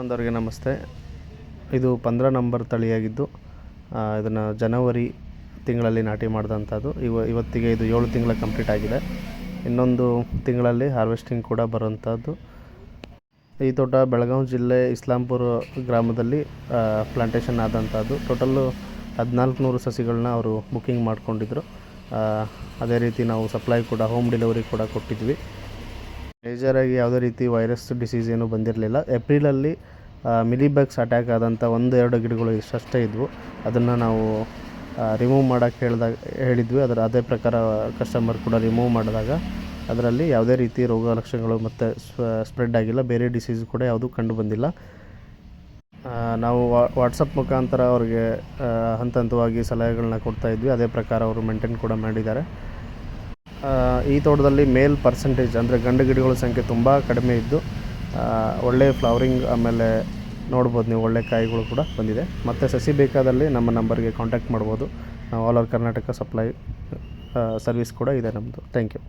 ಒಂದವರಿಗೆ ನಮಸ್ತೆ. ಇದು ಪಂದ್ರ ನಂಬರ್ ತಳಿಯಾಗಿದ್ದು ಇದನ್ನು ಜನವರಿ ತಿಂಗಳಲ್ಲಿ ನಾಟಿ ಮಾಡಿದಂಥದ್ದು. ಇವ, ಇವತ್ತಿಗೆ ಇದು ಏಳು ತಿಂಗಳ ಕಂಪ್ಲೀಟ್ ಆಗಿದೆ. ಇನ್ನೊಂದು ತಿಂಗಳಲ್ಲಿ ಹಾರ್ವೆಸ್ಟಿಂಗ್ ಕೂಡ ಬರುವಂಥದ್ದು. ಈ ತೋಟ ಬೆಳಗಾವಿ ಜಿಲ್ಲೆ ಇಸ್ಲಾಂಪುರ ಗ್ರಾಮದಲ್ಲಿ ಪ್ಲಾಂಟೇಷನ್ ಆದಂಥದ್ದು. ಟೋಟಲ್ಲು ಹದಿನಾಲ್ಕು ನೂರು ಸಸಿಗಳನ್ನ ಅವರು ಬುಕ್ಕಿಂಗ್ ಮಾಡಿಕೊಂಡಿದ್ರು. ಅದೇ ರೀತಿ ನಾವು ಸಪ್ಲೈ ಕೂಡ ಹೋಮ್ ಡೆಲಿವರಿ ಕೂಡ ಕೊಟ್ಟಿದ್ವಿ. ಮೇಜರಾಗಿ ಯಾವುದೇ ರೀತಿ ವೈರಸ್ ಡಿಸೀಸ್ ಏನೂ ಬಂದಿರಲಿಲ್ಲ. ಏಪ್ರಿಲಲ್ಲಿ ಮಿಲಿಬಗ್ಸ್ ಅಟ್ಯಾಕ್ ಆದಂಥ ಒಂದು ಎರಡು ಗಿಡಗಳು ಇಷ್ಟಷ್ಟೇ ಇದ್ವು. ಅದನ್ನು ನಾವು ರಿಮೂವ್ ಮಾಡೋಕ್ಕೆ ಹೇಳಿದಾಗ ಹೇಳಿದ್ವಿ. ಅದರ, ಅದೇ ಪ್ರಕಾರ ಕಸ್ಟಮರ್ ಕೂಡ ರಿಮೂವ್ ಮಾಡಿದಾಗ ಅದರಲ್ಲಿ ಯಾವುದೇ ರೀತಿ ರೋಗ ಲಕ್ಷಣಗಳು ಮತ್ತು ಸ್ಪ್ರೆಡ್ ಆಗಿಲ್ಲ. ಬೇರೆ ಡಿಸೀಸ್ ಕೂಡ ಯಾವುದೂ ಕಂಡು ಬಂದಿಲ್ಲ. ನಾವು ವಾಟ್ಸಪ್ ಮುಖಾಂತರ ಅವ್ರಿಗೆ ಹಂತ ಹಂತವಾಗಿ ಸಲಹೆಗಳನ್ನ ಕೊಡ್ತಾಯಿದ್ವಿ ಅದೇ ಪ್ರಕಾರ ಅವರು ಮೇಂಟೈನ್ ಕೂಡ ಮಾಡಿದ್ದಾರೆ. ಈ ತೋಟದಲ್ಲಿ ಮೇಲ್ ಪರ್ಸೆಂಟೇಜ್ ಅಂದರೆ ಗಂಡು ಗಿಡಗಳ ಸಂಖ್ಯೆ ತುಂಬ ಕಡಿಮೆ ಇದ್ದು ಒಳ್ಳೆಯ ಒಳ್ಳೆ ಫ್ಲವರಿಂಗ್ ಆಮೇಲೆ ನೋಡ್ಬೋದು ನೀವು, ಒಳ್ಳೆ ಕಾಯಿಗಳು ಕೂಡ ಬಂದಿದೆ. ಮತ್ತು ಸಸಿ ಬೇಕಾದಲ್ಲಿ ನಮ್ಮ ನಂಬರ್ಗೆ ಕಾಂಟ್ಯಾಕ್ಟ್ ಮಾಡ್ಬೋದು. ನಾವು all over Karnataka supply service ಕೂಡ ಇದೆ ನಮ್ಮದು ಥ್ಯಾಂಕ್ ಯು